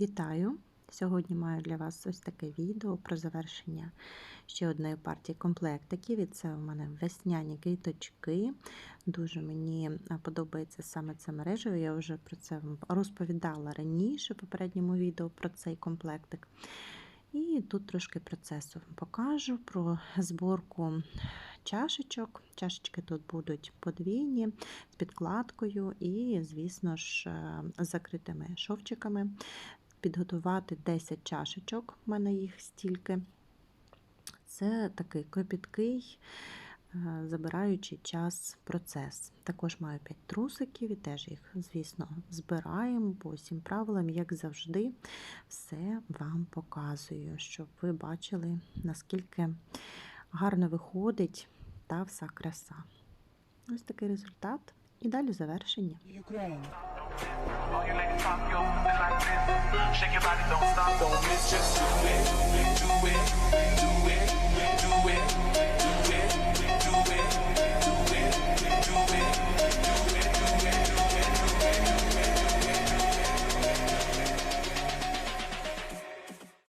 Вітаю! Сьогодні маю для вас ось таке відео про завершення ще одної партії комплектиків. І це у мене весняні квіточки. Дуже мені подобається саме ця мережа. Я вже про це вам розповідала раніше в попередньому відео про цей комплектик. І тут трошки процесу покажу про зборку чашечок. Чашечки тут будуть подвійні з підкладкою і, звісно ж, з закритими шовчиками. Підготувати 10 чашечок, в мене їх стільки. Це такий кропіткий, забираючий час процес. Також маю 5 трусиків і теж їх, звісно, збираємо по всім правилам, як завжди, все вам показую, щоб ви бачили, наскільки гарно виходить та вся краса. Ось такий результат. І далі завершення. Shake your body, don't stop, don't miss, just do it.